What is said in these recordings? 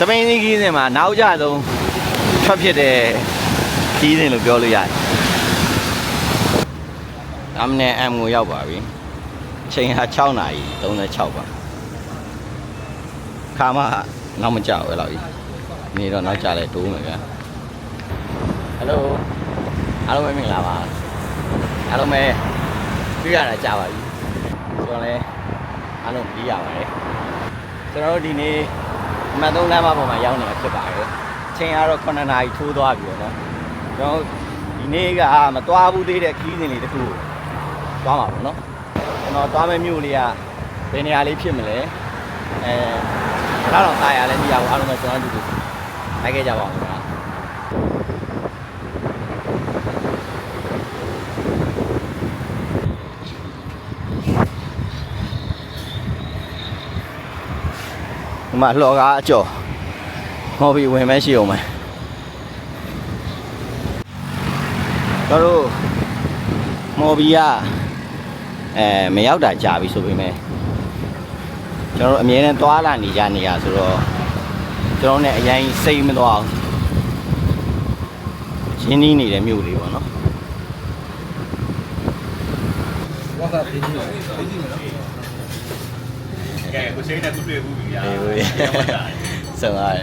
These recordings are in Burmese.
စပိန်စီးခီးစဉ်မှာနောက်ကြဆုံးထွက်ဖြစ်တဲ့ခီးစဉ်လို့ပြောလို့ရတယ်အမနဲ့အမ်ကိုရောက်ပါပြီအချိန်ဟာ6နာရီ36ပါခါမနောက်မကြောက်ဘူးအဲ့လောက်ကြီးနေတော့နောက်ကြလဲတိုးမယ်ဗျာဟယ်လိုအားလုံးပဲမင်္ဂလာပါအားလုံးပဲပြရတာကြာပါပြီကျွန်တော်လည်းအားလုံးပြီးရပါတယ်ကျွန်တော်တို့ဒီနေ့အ မှတ်3လမ်းမပေါ်မှာရောက်နေတာဖြစ်ပါတယ်အချိန်ကတော့9နာရီထိုးသွားပြီပေါ့နော်ကျွန်တော်ဒီနေ့ကမသွားဘူးသေးတဲ့ခီးစဉ်လေးတစ်ခုသွားမှာပေါ့နော်ကျွန်တော်သွားမယ့်မြို့လေးကဘယ်နေရာလေးဖြစ်မလဲအဲတော့တော့တာရလဲမရဘူးအားလုံးပဲကျွန်တော်တို့လိုက်ခဲ့ကြပါဦး ဒီမှာလှော်ကားအကျော်ဟောပြီးဝင်မဲရှိအောင်မယ်တို့တို့မော်ဘီကအဲမရောက်တာကြာပြီဆိုပေမဲ့ကျွန်တော်တို့အမြဲတမ်းသွားလာနေကြနေရဆိုတော့ကျွန်တော်နဲ့အရင်စိတ်မသွားအောင်ရှင်းနေနေတဲ့မြို့လေးပေါ့နော်ကဲကိုရှိန်းနဲ့သူတွေ့ဘူးပြီဗျာ အေးဝေးဆက်ပါရ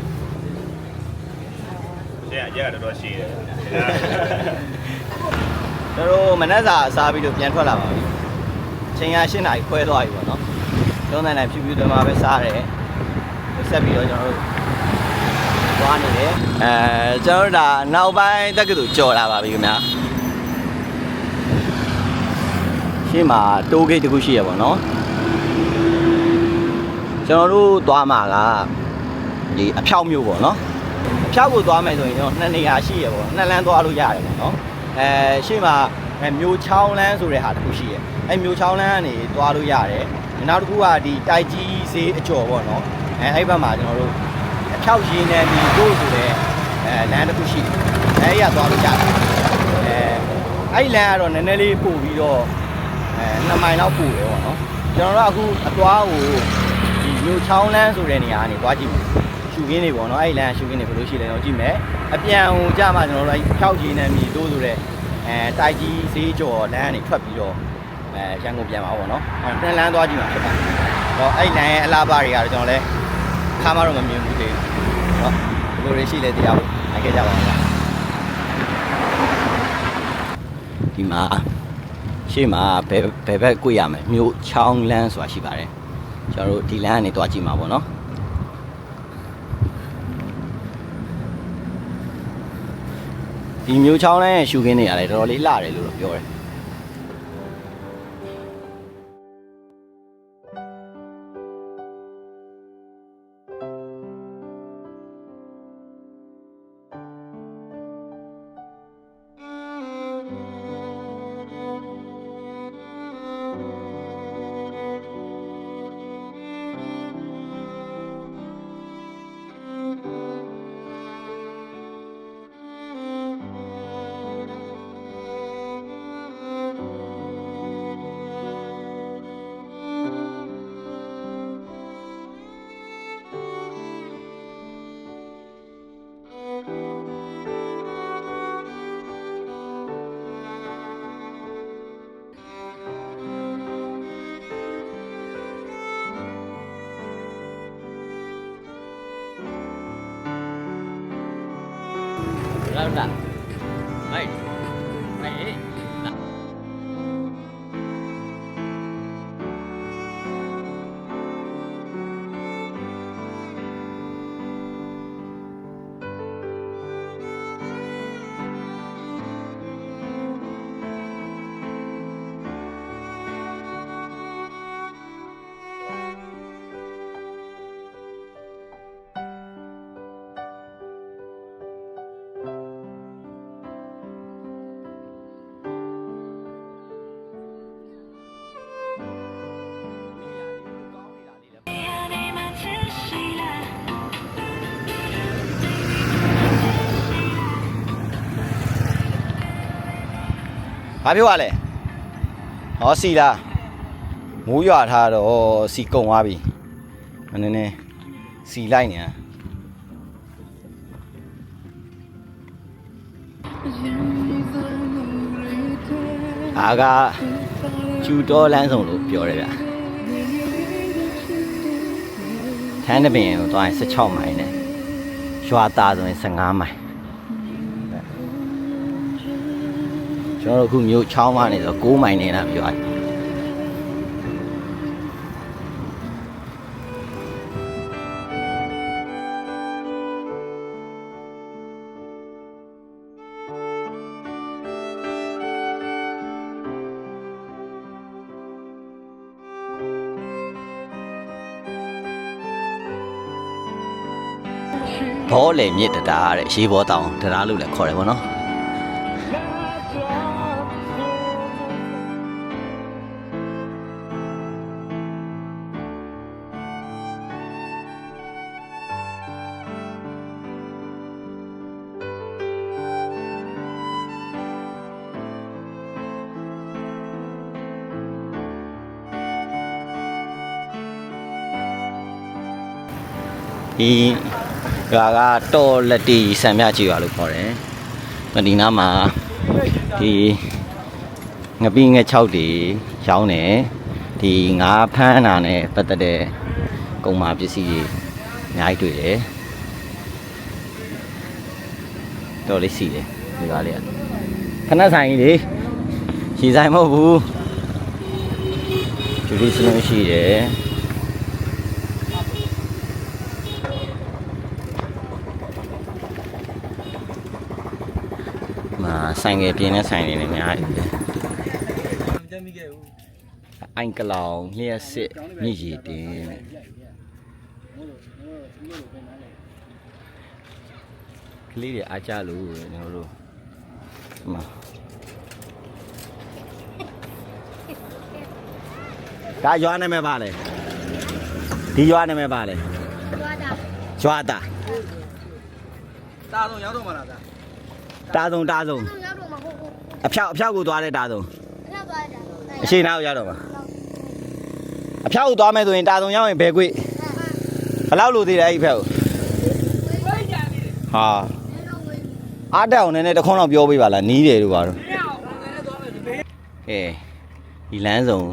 ရှင်းရရတော်တော်ရှိတယ်ကျွန်တော်တို့မနက်စာစားပြီးတော့ပြန်ထွက်လာပါပြီ။ချိန်က၈နာရီခွဲသွားပြီပေါ့နော်။သုံးနိုင်နိုင်ဖြူဖြူသွင်းမှာပဲစားတယ်။ဆက်ပြီးတော့ကျွန်တော်တို့သွားနေတယ်။အဲကျွန်တော်တို့ဒါနောက်ပိုင်းတက္ကသိုလ်ကြော်လာပါပြီခင်ဗျာ။ရှေ့မှာတိုးဂိတ်တစ်ခုရှိရပါတော့။ ကျွန်တော်တို့သွားမှာကဒီအဖြောက်မျိုးပေါ့နော်။အဖြောက်ကိုသွားမယ်ဆိုရင်ကျွန်တော်နှစ်နေရာရှိရပေါ့။နှစ်လမ်းသွားလို့ရတယ်ပေါ့နော်။အဲရှေ့မှာအဲမျိုးချောင်းလမ်းဆိုတဲ့ဟာတစ်ခုရှိရ။အဲမျိုးချောင်းလမ်းကနေသွားလို့ရတယ်။နောက်တစ်ခုကဒီတိုက်ကြီးဈေးအကျော်ပေါ့နော်။အဲအဲ့ဘက်မှာကျွန်တော်တို့အဖြောက်ရင်းနဲ့ဒီတို့ဆိုတဲ့အဲလမ်းတစ်ခုရှိတယ်။အဲဒီကသွားလို့ရတယ်။အဲအဲ့ဒီလမ်းကတော့နည်းနည်းလေးပို့ပြီးတော့အဲ2မိုင်လောက်ပို့တယ်ပေါ့နော်။ကျွန်တော်တို့အခုအသွားကိုဒီ မျိုးချောင်းလမ်းဆိုတဲ့နေရာကနေသွားကြည့်မယ်။ရှူခင်းတွေပေါ့နော်အဲ့ဒီလမ်းရှူခင်းတွေဘယ်လိုရှိလဲတော့ကြည့်မယ်အပြန်ဟိုကြမှာကျွန်တော်တို့အဲ့ဖြောက်ကြီးနဲ့မြည်တိုးဆိုတဲ့အဲတိုက်ကြီးဈေးကျော်လမ်းကနေထွက်ပြီးတော့အဲရန်ကုန်ပြန်ပါပေါ့နော်အဲပြန်လမ်းသွားကြည့်မှာဖြစ်ပါတယ်တော့အဲ့ဒီလမ်းရဲ့အလားပါတွေကတော့ကျွန်တော်လည်းခါမှတော့မမြင်ဘူးသေးဘူးနော်ဘယ်လိုတွေရှိလဲတရားဖို့နိုင်ခဲ့ကြပါဦးလားဒီမှာရှေ့မှာဘယ်ဘယ်ဘက်ကိုရမယ်မြို့ချောင်းလမ်းဆိုတာရှိပါတယ် ကျွန်တော်တို့ဒီလမ်းကနေသွားကြည့်မှာပေါ့နော်ဒီမျိုးချောင်းလဲရှူခင်းနေရတယ်တော်တော်လေးလှတယ်လို့တော့ပြောတယ် လောက်တာ ဘာပြောရလဲဟောစီလားမိုးရွာထားတော့စီကုံသွားပြီနည်းနည်းစီလိုက်နေတာအာကကျူတော်လမ်းဆောင်လို့ပြောတယ်ဗျထန်းတပင်ကိုသွားရင်16မိုင်နဲ့ရွာသားဆိုရင်15မိုင် ကျွန်တော်တို့အခုမြို့ချောင်းမနေဆို9မိုင်နေတာပြောတယ်ဘောလေမြစ်တတာတဲ့ရေဘောတောင်တတာလို့လည်းခေါ်တယ်ဗောနော် ဒီရွာကတော်လက်တီဆံမြကြည့်ရွာလို့ခေါ်တယ်မဒီနားမှာဒီငပိငက်6တီရောင်းတယ်ဒီငါးဖမ်းတာနဲ့ပတ်သက်တဲ့ကုန်မာပစ္စည်းတွေအများကြီးတွေ့တယ်တော်လေးစီတယ်ဒီကားလေးကခဏဆိုင်ကြီးလေရှည်ဆိုင်မဟုတ်ဘူးဂျူဒီစလုံးရှိတယ် မှာ ဆိုင်ငယ်ပြင်းတဲ့ဆိုင်တွေလည်းအများကြီးပဲမကြမ်းမိခဲ့ဘူးအိုင်ကလောင်လျှက်စစ်မြည်ရည်တင်တဲ့ကလေးတွေအားကြလို့ကျွန်တော်တို့ဒီမှာဒါရွာနာမည်ပါလေဒီရွာနာမည်ပါလေသွားတာရွာတာတာတော့ရောက်တော့မှလားတာ တာဆုံးတာဆုံးသူရောက်တော့မဟုတ်ဘူးအဖြောက်အဖြောက်ကိုသွားတဲ့တာဆုံးခဏသွားတာအရှိန်နောက်ရောက်တော့မှာအဖြောက်ကိုသွားမယ်ဆိုရင်တာဆုံးရောက်ရင်ဘယ်ကွေ့ဘယ်လောက်လိုသေးတယ်အဲ့ဒီဖက်ကိုဟာအားတက်အောင်နည်းနည်းတစ်ခွန်းတော့ပြောပေးပါလားနီးတယ်လို့ပါတော့ကဲဒီလမ်းဆောင်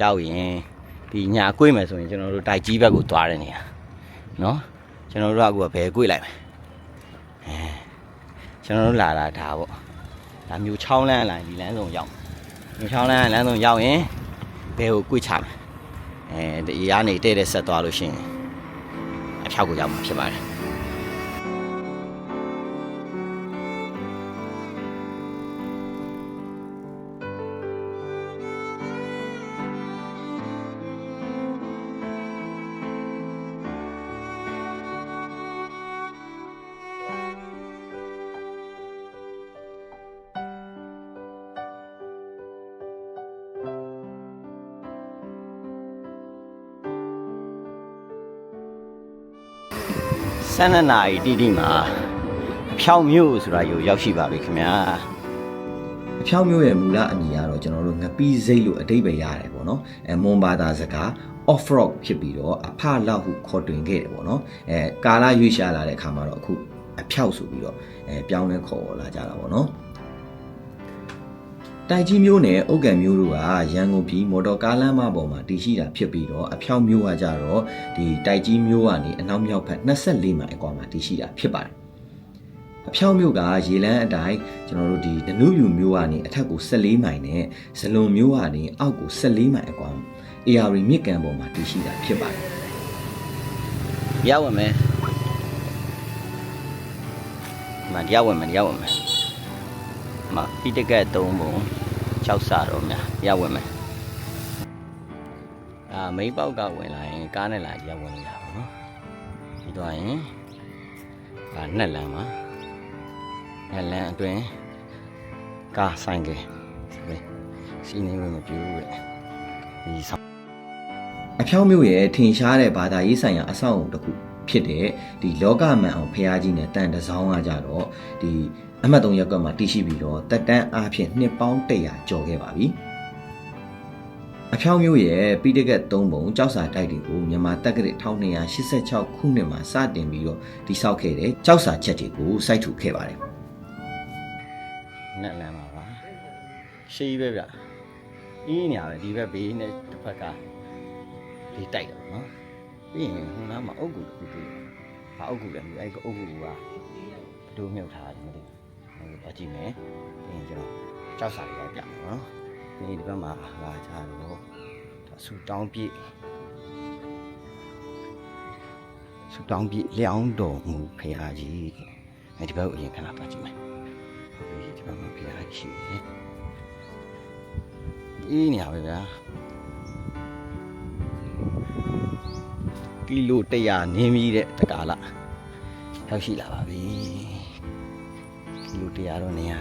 ရောက်ရင်ဒီညာကွေ့မယ်ဆိုရင်ကျွန်တော်တို့တိုက်ကြီးဘက်ကိုသွားတဲ့နေရာနော်ကျွန်တော်တို့ကအခုကဘယ်ကွေ့လိုက်မယ်အဲ ကျွန်တော်တို့လာတာဒါပေါ့ဒါမျိုးချောင်းလန်းလာရင်ဒီလမ်းဆောင်ရောက်မျိုးချောင်းလန်းလမ်းဆောင်ရောက်ရင်ဘယ်ကိုကွေ့ချမယ်အဲဒီရားနေတဲ့တဲ့ဆက်သွားလို့ရှိရင်အဖြောက်ကိုရောက်မှာဖြစ်ပါတယ် ဆန်းနနာရီတိတိမှာအဖြောက်မျိုးဆိုတာယူရောက်ရှိပါပြီခင်ဗျာအဖြောက်မျိုးရဲ့မူလအမည်ကတော့ကျွန်တော်တို့ငပီးစိတ်လို့အတိတ်ပဲရတယ်ပေါ့နော်အဲမွန်ဘာသာစကား off rock ဖြစ်ပြီးတော့အဖလောက်ဟုခေါ်တွင်ခဲ့တယ်ပေါ့နော်အဲကာလာရွေးရှားလာတဲ့အခါမှာတော့အခုအဖြောက်ဆိုပြီးတော့အဲပြောင်းလဲခေါ်လာကြတာပေါ့နော် တိုက်ကြီးမျိုးနဲ့အုတ်ကန်မျိုးတို့ကရန်ကုန်ပြည်မော်တော်ကားလမ်းမပေါ်မှာတည်ရှိတာဖြစ်ပြီးတော့အဖြောင်းမျိုးကကြတော့ဒီတိုက်ကြီးမျိုးကနေအနောက်မြောက်ဘက်24မိုင်အကွာမှာတည်ရှိတာဖြစ်ပါတယ်။အဖြောင်းမျိုးကရေလန်းအတိုင်းကျွန်တော်တို့ဒီဒနုပြူမျိုးကနေအထက်ကို14မိုင်နဲ့ဇလွန်မျိုးကနေအောက်ကို14မိုင်အကွာ AR မြစ်ကန်ပေါ်မှာတည်ရှိတာဖြစ်ပါတယ်။ရောက်ဝင်မယ်။မတရားဝင်မယ်တရားဝင်မယ်။ မဖိတကက်၃ပုံ6စာတော့များရဝင်မယ်အာမိန်းပေါက်ကဝင်လာရင်ကားနဲ့လာကြည့်ရဝင်လို့ရပါတော့ဒီတော့ရင်အာနှစ်လမ်းပါနှစ်လမ်းအတွင်းကားဆိုင်ကယ်ဆိုပြီးစီးနေဝင်မပြူတဲ့ဒီဆောင်အဖြောင်းမျိုးရဲ့ထင်ရှားတဲ့ဘာသာရေးဆိုင်ရာအဆောက်အုံတစ်ခု ဖြစ်တဲ့ဒီလောကမှန်အောင်ဖះကြီးနဲ့တန်တစောင်းကကြတော့ဒီအမှတ်3ရပ်ကွက်မှာတည်ရှိပြီးတော့တက်တန်းအားဖြင့်နှစ်ပေါင်း100ကျော်ခဲ့ပါပြီအဖြောင်းမျိုးရဲ့ပြီးတကက်3ပုံကြောက်စာတိုက်တွေကိုမြန်မာတက္ကရာ1286ခုနှစ်မှာစတင်ပြီးတော့တိစောက်ခဲ့တဲ့ကြောက်စာချက်တွေကိုစိုက်ထူခဲ့ပါတယ်။နက်လမ်းပါပါရှိပဲဗျအင်းနေရပဲဒီဘက်ဘေးနဲ့တစ်ဖက်ကလေးတိုက်တယ်ပေါ့နော် ပြီးရင်ဟိုနားမှာအုတ်ကူတစ်ခုတွေ့တယ်ဘာအုတ်ကူလဲမသိဘူးအဲ့ကအုတ်ကူကဘယ်လိုမြုပ်ထားတယ်မသိဘူးဟိုတော့ကြည့်မယ်ပြီးရင်ကျွန်တော်ကြောက်စာလေးလိုက်ပြမယ်နော်ပြီးရင်ဒီဘက်မှာဟာကြတော့ဒါဆူတောင်းပြည့်ဆူတောင်းပြည့်လျောင်းတော်မူဖရာကြီးအဲ့ဒီဘက်ကိုအရင်ခဏပါကြည့်မယ်ဟုတ်ပြီဒီဘက်မှာဖရာကြီးရှိတယ်အေးနေရပါဗျာ ကီလို100နင်းပြီးတဲ့တကားလားရောက်ရှိလာပါပြီကီလို100တော့နင်းရ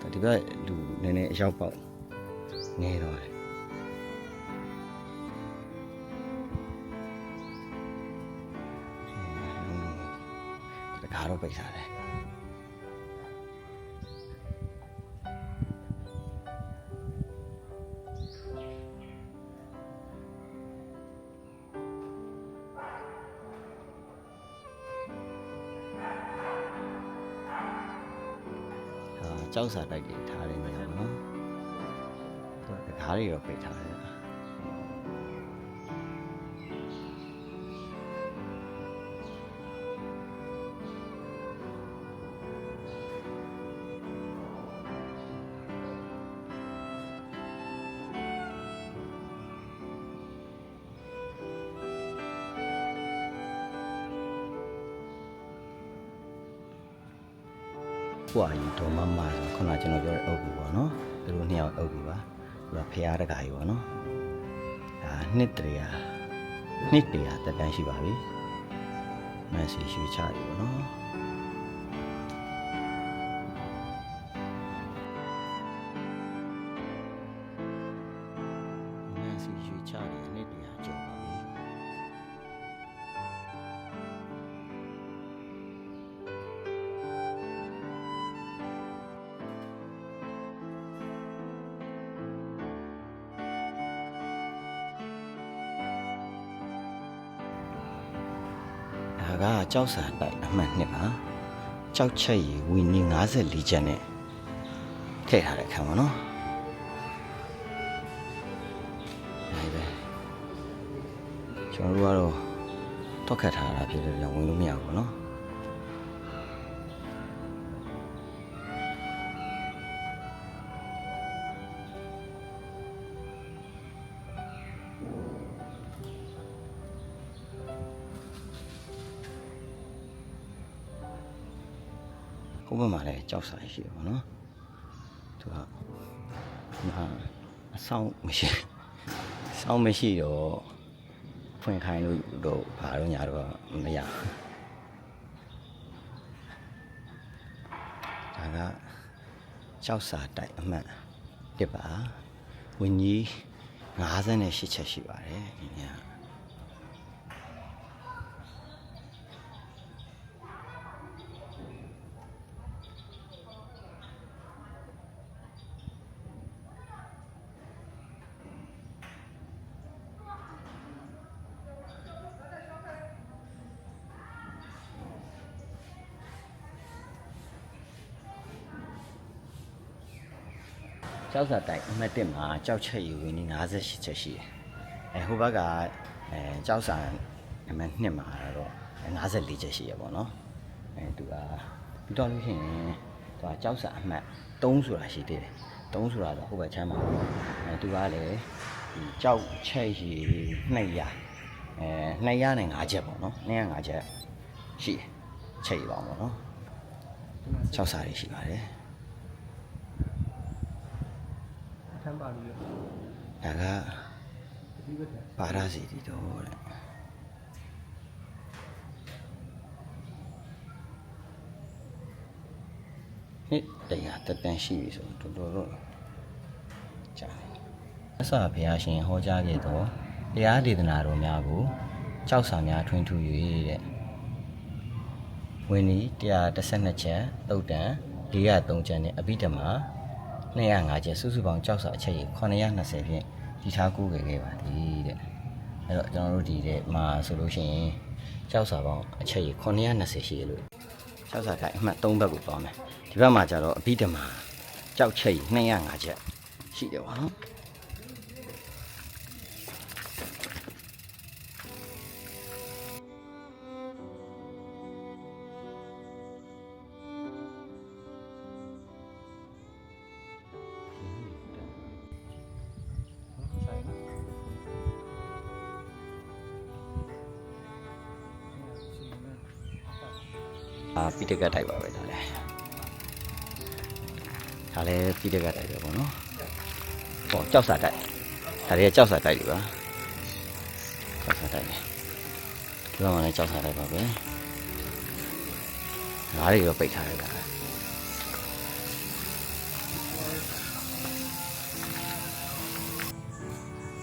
တော့ဒီဘက်လူနည်းနည်းအရောက်ပေါက်နေတော့တယ်တကားတော့ပိတ်ထားတယ် ဟာကြောက်စာတိုက်တွေထားတယ်နေရာနော်သူကဓာတ်တွေတော့ပိ တ်ထားတယ်ဟွာကြီးဒေါ်မမဆိုခုနကကျွန်တော်ပြောတဲ့အုပ်ကူပေါ့နော်သူတို့နှစ်ယောက်အုပ်ကူပါသူကဖရားတကာကြီးပေါ့နော်ဒါနှစ်တရာနှစ်တရာတက်တန်းရှိပါပြီမက်ဆီရွှေချကြီးပေါ့နော် ကကြောက်စာတိုက်အမှတ်နှစ်ပါကြောက်ချက်ရီဝီနီ54ချက်နဲ့ထည့်ထားတဲ့ခံပါနော်ဒါပဲကျွန်တော်တို့ကတော့တော့ခတ်ထားတာဖြစ်လို့ကြောင့်ဝင်လို့မရဘူးပေါ့နော်ဟို ဘက်မှာလည်းကြောက်စာရှိတယ်ပေါ့နော်သူကဟာအဆောင်မရှိအဆောင်မရှိတော့ဖွင့်ခိုင်းလို့တော့ဘာတော့ညာတော့မရဘူးဒါကကြောက်စာတိုက်အမှတ်တစ်ပါဝင်းကြီး58ချက်ရှိပါတယ်ဒီည ကြောက်စာတိုက်အမှတ်1မှာကြောက်ချက်ရီဝင်နေ58ချက်ရှိတယ်။အဲဟိုဘက်ကအဲကြောက်စာအမှတ်2မှာတော့54ချက်ရှိရပေါ့နော်။အဲသူကပြီးတော့လို့ရှိရင်သူကကြောက်စာအမှတ်3ဆိုတာရှိသေးတယ်။3ဆိုတာတော့ဟိုဘက်ချမ်းမှာပေါ့။အဲသူကလည်းဒီကြောက်ချက်ရီ200အဲ200နဲ့5ချက်ပေါ့နော်။205ချက်ရှိတယ်။ချက်ရီပါပေါ့နော်။ကြောက်စာတွေရှိပါတယ်။ ထမ်းပါလို့ ဒါကပါရစီတီတော့တဲ့နှစ်တရားတက်တန်းရှိပြီဆိုတော့တော်တော်တော့ကြာတယ်အစဘုရားရှင်ဟောကြားခဲ့သောတရားဒေသနာတော်များကိုကြောက်စာများထွန်းထူ၍တဲ့ဝင်းဒီ112ချက်တုတ်တန်403ချက်နဲ့အဘိဓမ္မာ 205ချက်စုစုပေါင်းကြောက်စာအချက်ကြီး920ဖြင့်ဒီထားကူးခဲ့ခဲ့ပါသည်တဲ့အဲ့တော့ကျွန်တော်တို့ဒီတဲ့မှာဆိုလို့ရှိရင်ကြောက်စာပေါင်းအချက်ကြီး920ရှိရလို့ကျောက်စာတိုက်အမှတ်3ဘက်ကိုသွားမယ်ဒီဘက်မှာကျတော့အဘိဓမ္မာကြောက်ချိတ်205ချက်ရှိတယ်ပါနော် အာပိတကတ်တိုက်ပါပဲဒါလည်းဒါလည်းပိတကတ်တိုက်ပဲပေါ့နော်ဟောကြောက်စာတိုက်ဒါတွေကကြောက်စာတိုက်တွေပါကြောက်စာတိုက်လေဒီဘက်မှာလည်းကြောက်စာတိုက်ပါပဲငါးတွေတော့ပိတ်ထားရတာ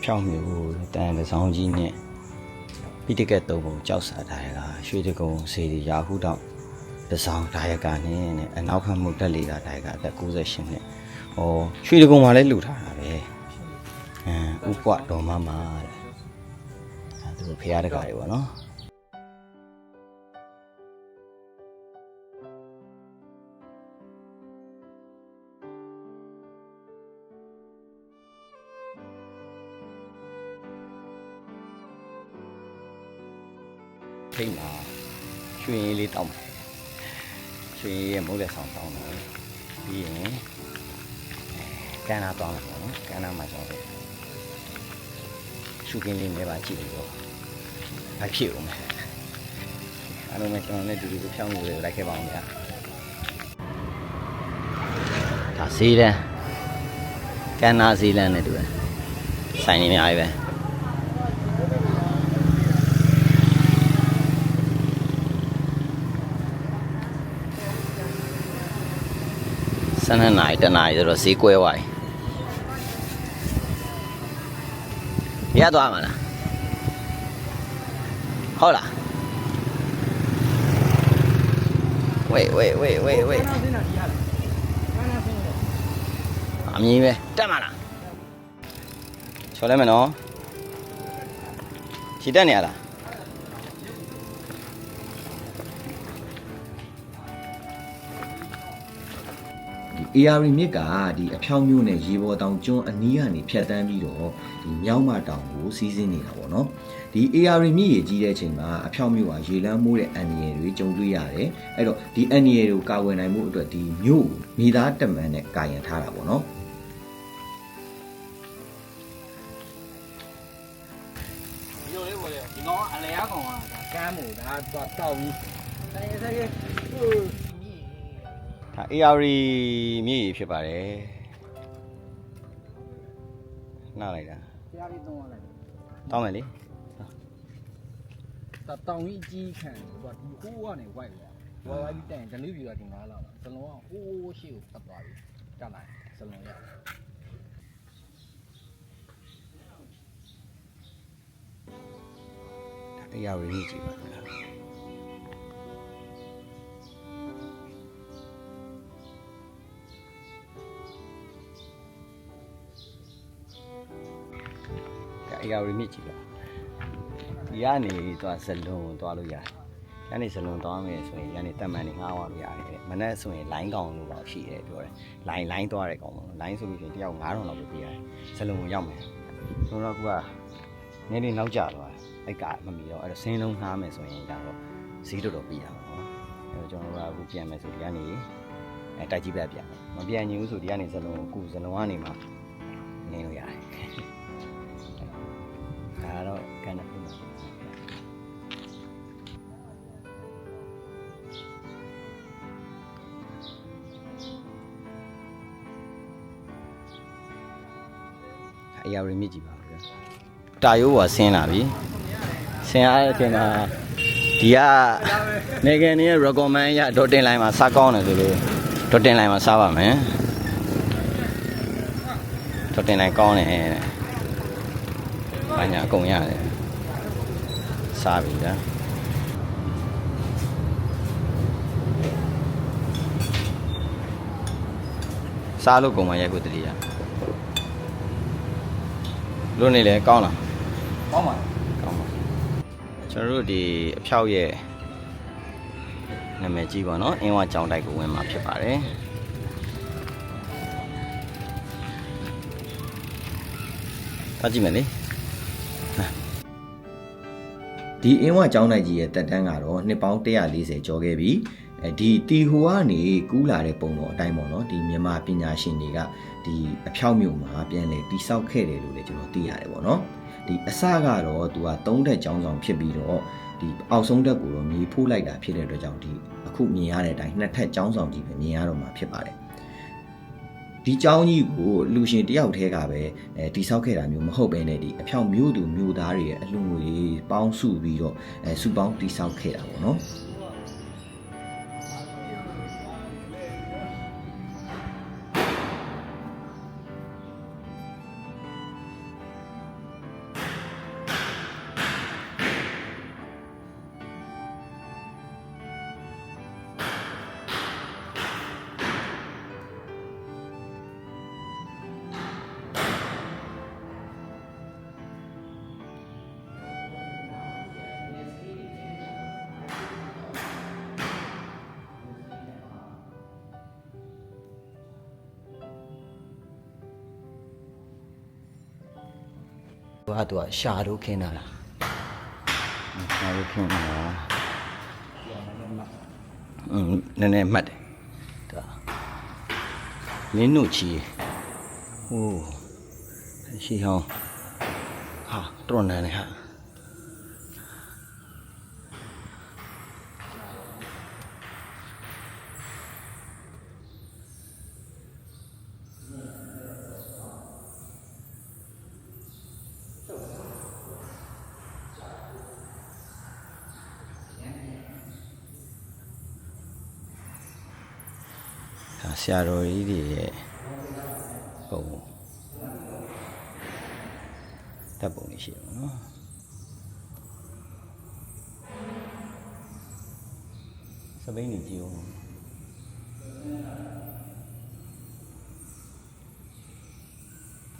ဖြောင်းမျိုးတန်တဲ့ဆောင်ကြီးနဲ့ပိတကတ်သုံးပုံကြောက်စာတိုင်ကရွှေတကုံစေတီရာဟုတောင် တစောင်းဒါယကနဲ့နဲ့အနောက်ဖက်မှုတက်လီကဒါယကအသက်68နှစ်ဟောရွှေတကုံမှာလည်းလူထားတာပဲအဲဥပ္ပတော်မမတဲ့အဲသူတို့ဖရားတကားတွေပေါ့နော်ထိတ်မှာရွှေရင်းလေးတောင်းမယ် ရွှေရင်းရဲ့မုတ်လက်ဆောင်တောင်းတယ်ပြီးရင်အဲကန်းနာတောင်းတယ်ပေါ့နော်ကန်းနာမှာကျွန်တော်ရှုကင်းလေးနဲ့ပါကြည့်လို့ဘာဖြစ်ဦးမလဲအားလုံးပဲကျွန်တော်နဲ့တူတူဖြောင်းလို့လိုက်ခဲ့ပါအောင်ဗျာဒါဈေးတန်းကန်းနာဈေးလန်းနဲ့တူတယ်ဆိုင်နေအများကြီးပဲ 12နာရီတနာရီဆိုတော့ဈေးကွဲသွားပြီရသွားမှာလားဟုတ်လားဝေးဝေးဝေးဝေးဝေးအမြင်ပဲတက်မှာလားချော်လဲမယ်နော်ခြေတက်နေရလား AR မြစ်ကဒီအဖြောင်းမျိုးနဲ့ရေပေါ်တောင်ကျွန်းအနီးကနေဖြတ်တန်းပြီးတော့ဒီမြောက်မတောင်ကိုစီးဆင်းနေတာပေါ့နော်ဒီ AR မြစ်ရေကြီးတဲ့အချိန်မှာအဖြောင်းမျိုးကရေလမ်းမိုးတဲ့အန်ဒီရယ်တွေကြုံတွေ့ရတယ်အဲ့တော့ဒီအန်ဒီရယ်ကိုကာဝယ်နိုင်မှုအတွက်ဒီမြို့ကိုမိသားတက်မန်နဲ့ကာယံထားတာပေါ့နော်ဒီလိုလေးပေါ်လေဒီကောင်ကအလဲအကောင်ကဒါကမ်းမို့ဒါတော့တောက်ပြီးတိုင်းဆိုင်ရဲ့ဟို ဒါ AR မြေကြီးဖြစ်ပါတယ်နှားလိုက်တာတရားလေးသုံးရလိုက်တောင်းမယ်လေဒါတောင်ကြီးကြီးခံတော့ဒီဟိုးကနေဝိုက်လာဝိုက်ဝိုက်ပြီးတိုင်ဒလူပြူကဒီငါလာစလုံးကဟိုးရှိကိုပတ်သွားပြီတက်လာစလုံးရဒါ AR မြေကြီးပါခ င်ဗျာဒါ AR မြေကြီးပါဒီကနေသွားဇလုံးကိုသွားလို့ရတယ်။ညနေဇလုံးသွားမယ်ဆိုရင်ညနေတက်မှန်နေငှားသွားလို့ရတယ်တဲ့။မနေ့ဆိုရင် line ကောင်လို့တော့ရှိတယ်ပြောတယ်။ line line သွားတဲ့ကောင်ပေါ့။ line ဆိုလို့ရှိရင်တယောက်9000လောက်ပဲပေးရတယ်။ဇလုံးကိုရောက်မယ်။ဆိုတော့ကူကနည်းနည်းနောက်ကျသွားတယ်။အဲ့ကမမီတော့အဲ့တော့စင်းလုံးငှားမယ်ဆိုရင်ကျတော့ဈေးတော်တော်ပေးရမှာပေါ့။အဲ့တော့ကျွန်တော်တို့ကအခုပြန်မယ်ဆိုဒီကနေအဲတိုက်ကြီးပဲပြန်မယ်။မပြန်ချင်ဘူးဆိုဒီကနေဇလုံးကိုကူဇလုံးကနေမှနေလို့ရတယ်။ အရာရမြင့်ကြည့်ပါဗျာတာယိုးကဆင်းလာပြီဆင်းရတဲ့အချိန်မှာဒီကနေကန်နေရဲ့ recommend ရဒေါ်တင်လိုင်းမှာစားကောင်းတယ်ဆိုလို့ဒေါ်တင်လိုင်းမှာစားပါမယ်ဒေါ်တင်လိုင်းကောင်းတယ်တဲ့ဘာညာအကုန်ရတယ်စားပြီဗျာစားလို့ကုန်မှရိုက်ဖို့တတိယလွ တ်နေလဲကောင်းလားကောင်းပါကောင်းပါကျွန်တော်တို့ဒီအဖြောက်ရဲ့နာမည်ကြီးပါနော်အင်းဝကြောင်တိုက်ကိုဝင်မှာဖြစ်ပါတယ်သွားကြည့်မယ်လေဒီအင်းဝကျောင်းနိုင်ကြီးရဲ့တက်တန်းကတော့နှစ်ပေါင်း140ကျော်ခဲ့ပြီ အဲဒီတီဟိုကနေကူးလာတဲ့ပုံတော်အတိုင်းပေါ့နော်ဒီမြန်မာပညာရှင်တွေကဒီအဖြောက်မြို့မှာပြန်လေတိဆောက်ခဲ့တယ်လို့လည်းကျွန်တော်သိရတယ်ပေါ့နော်ဒီအစကတော့သူကသုံးတက်ကျောင်းဆောင်ဖြစ်ပြီးတော့ဒီအောက်ဆုံးတက်ကိုတော့မြေဖိုးလိုက်တာဖြစ်တဲ့အတွက်ကြောင့်ဒီအခုမြင်ရတဲ့အတိုင်းနှစ်ထပ်ကျောင်းဆောင်ကြီးပဲမြင်ရတော့မှာဖြစ်ပါတယ်ဒီเจ้าကြီးကိုလူရှင်တယောက်တည်းကပဲအဲတိဆောက်ခဲ့တာမျိုးမဟုတ်ပဲねဒီအဖြောင်မျိုးသူမျိုးသားတွေရဲ့အလှငွေပေါင်းစုပြီးတော့အဲစုပေါင်းတိဆောက်ခဲ့တာပေါ့နော် သူကသူကရှာတို့ခင်းတာလားရှာတို့ခင်းတာလားอืมနည်းနည်းမှတ်တယ်ဒါလင်းနုချီဟိုးရှိဟောင်းဟာတော်နန်းနေဟာဒါ ဆရာတော်ကြီးတွေရဲ့ပုံတပ်ပုံလေးရှိတယ်နော်စပိန်ကြီးကြည့်အောင်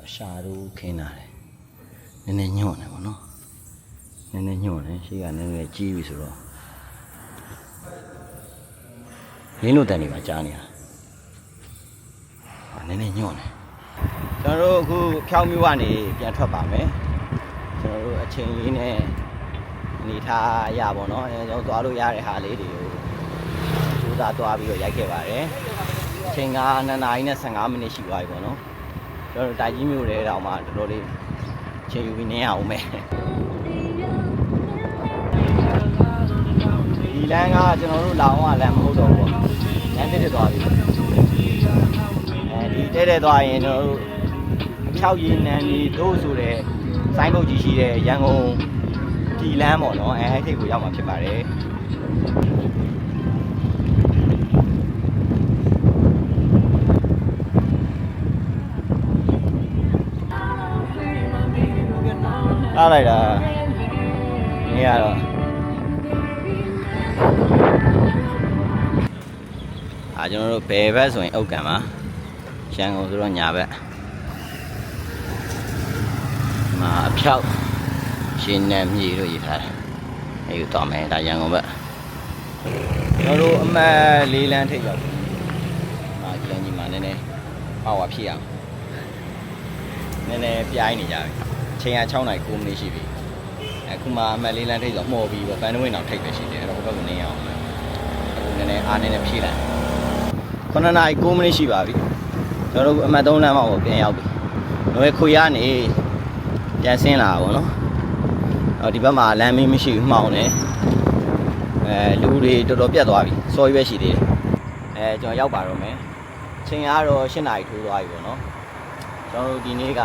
အရှာတို့ခင်းတာတယ်နည်းနည်းညွန့်တယ်ဗောနော်နည်းနည်းညွန့်တယ်ရှိကနည်းနည်းကြီးပြီဆိုတော့လင်းလို့တန်နေပါကြားနေတာအာ နည်းနည်းညွန့်တယ်ကျွန်တော်တို့အခုဖြောင်းမျိုးကနေပြန်ထွက်ပါမယ်ကျွန်တော်တို့အချိန်လေးနဲ့အနေထားရပါတော့အဲကျွန်တော်သွားလို့ရတဲ့ဟာလေးတွေကိုစူးစမ်းသွားပြီးတော့ရိုက်ခဲ့ပါတယ်အချိန်က2နာရီနဲ့15မိနစ်ရှိသွားပြီပေါ့နော်ကျွန်တော်တို့တိုက်ကြီးမျိုးတွေတောင်မှတော်တော်လေးအချိန်ယူပြီးနေရအောင်မယ်ဒီလမ်းကကျွန်တော်တို့လောင်ကလမ်းမဟုတ်တော့ဘူးပေါ့လမ်းတစ်တစ်သွားပြီအဲ ဒီတဲ့တဲ့သွားရင်ကျွန်တော်တို့အဖြောက်ရည်နန်းကြီးတို့ဆိုတဲ့စိုင်းဘုတ်ကြီးရှိတဲ့ရန်ကုန်ဒီလမ်းပေါ့နော်အဲအဲ့ထိပ်ကိုရောက်မှာဖြစ်ပါတယ်လာလိုက်တာနေရတော့အာကျွန်တော်တို့ဘယ်ဘက်ဆိုရင်အုတ်ကံပါ ရန်ကုန်ဆိုတော့ညာဘက်ဒီမှာအဖြောက်ရှင်နယ်မြေလို့ရေးထားတယ်အဲကိုတော့မယ်ဒါရန်ကုန်ဘက်ကျွန်တော်တို့အမတ်လေးလမ်းထိပ်ရောက်ပြီ။အာကျန်ကြီးမှာနည်းနည်းပါဝါဖြစ်အောင်နည်းနည်းပြိုင်းနေကြပြီ။ချိန်က6နိုင်9မိနစ်ရှိပြီ။အခုမှအမတ်လေးလမ်းထိပ်ဆိုမှော်ပြီးပေါ့ဘန်ဒဝင်းအောင်ထိပ်ပဲရှိတယ်အဲ့တော့ဘက်ကနေအောင်အခုနည်းနည်းအားနည်းနည်းဖြည့်လိုက်9နာရီ9မိနစ်ရှိပါပြီ။ ကျွန်တော်တို့အမှတ်3လမ်းမှာပေါ့ပြန်ရောက်ပြီ။လွယ်ခွေကနေပြန်ဆင်းလာတာပေါ့နော်။အော်ဒီဘက်မှာလမ်းမင်းမရှိဘူးမှောင်တယ်။အဲလူတွေတော်တော်ပြတ်သွားပြီ။စော်ရွက်ရှိသေးတယ်။အဲကျွန်တော်ရောက်ပါတော့မယ်။ချိန်ကတော့8နာရီထိုးသွားပြီပေါ့နော်။ကျွန်တော်တို့ဒီနေ့က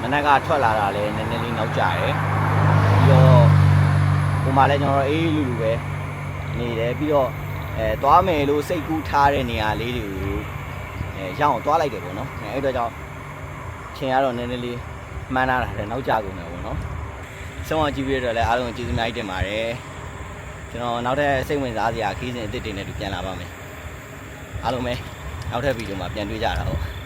မနက်ကထွက်လာတာလည်းနည်းနည်းလေးနောက်ကျတယ်။ပြီးတော့ဟိုမှာလည်းကျွန်တော်တို့အေးလူလူပဲနေတယ်ပြီးတော့အဲသွားမယ်လို့စိတ်ကူးထားတဲ့နေရာလေးတွေကို အဲရအောင်သွားလိုက်တယ်ပေါ့နော်အဲအဲ့တော့ကြောင့်ချိန်ကတော့နည်းနည်းလေးမှန်းလာတာလည်းနောက်ကျကုန်တယ်ပေါ့နော်ဆုံးအောင်ကြည့်ပြီးတော့လည်းအားလုံးကျေးဇူးအများကြီးတင်ပါတယ်ကျွန်တော်နောက်ထပ်စိတ်ဝင်စားစရာခီးစဉ်အစ်စ်တွေနဲ့တူပြန်လာပါမယ်အားလုံးပဲနောက်ထပ်ဗီဒီယိုမှာပြန်တွေ့ကြတာဟုတ်